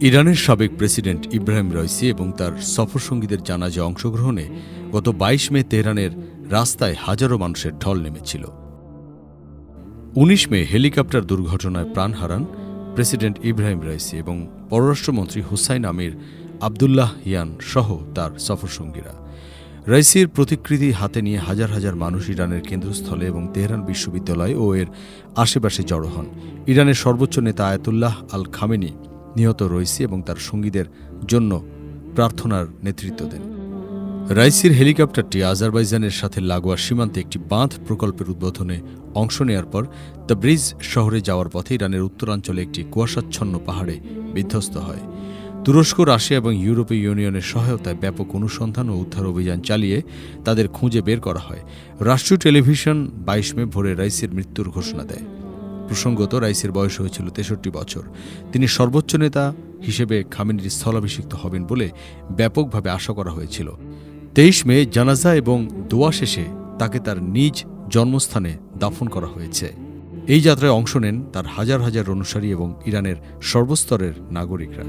ইরানের সাবেক president Ibrahim Raisi এবং তার সফরসঙ্গীদের জানাজা অংশগ্রহণে গত বাইশ মে তেহরানের রাস্তায় হাজারো মানুষের ঢল নেমেছিল। উনিশ মে হেলিকপ্টার দুর্ঘটনায় প্রাণ হারান প্রেসিডেন্ট ইব্রাহিম রাইসি এবং পররাষ্ট্রমন্ত্রী হুসাইন আমির আবদুল্লাহ ইয়ান সহ তার সফরসঙ্গীরা। রাইসির প্রতিকৃতি হাতে নিয়ে হাজার হাজার মানুষ ইরানের কেন্দ্রস্থলে এবং তেহরান বিশ্ববিদ্যালয় ও এর আশেপাশে জড়ো হন। ইরানের সর্বোচ্চ নেতা আয়াতুল্লাহ আল খামেনি নিহত রইসি এবং তার সঙ্গীদের জন্য প্রার্থনার নেতৃত্ব দেন। রাইসির হেলিকপ্টারটি আজারবাইজানের সাথে লাগোয়া সীমান্তে একটি বাঁধ প্রকল্পের উদ্বোধনে অংশ নেয়ার পর দ্য ব্রিজ শহরে যাওয়ার পথে ইরানের উত্তরাঞ্চলে একটি কুয়াশাচ্ছন্ন পাহাড়ে বিধ্বস্ত হয়। তুরস্ক, রাশিয়া এবং ইউরোপীয় ইউনিয়নের সহায়তায় ব্যাপক অনুসন্ধান ও উদ্ধার অভিযান চালিয়ে তাদের খুঁজে বের করা হয়। রাষ্ট্রীয় টেলিভিশন বাইশ মে ভোরে রাইসির মৃত্যুর ঘোষণা দেয়। প্রসঙ্গত রাইসের বয়স হয়েছিল তেষট্টি বছর। তিনি সর্বোচ্চ নেতা হিসেবে খামেনির স্থলাভিষিক্ত হবেন বলে ব্যাপকভাবে আশা করা হয়েছিল। তেইশ মে জানাজা এবং দোয়া শেষে তাকে তার নিজ জন্মস্থানে দাফন করা হয়েছে। এই যাত্রায় অংশ নেন তার হাজার হাজার অনুসারী এবং ইরানের সর্বস্তরের নাগরিকরা।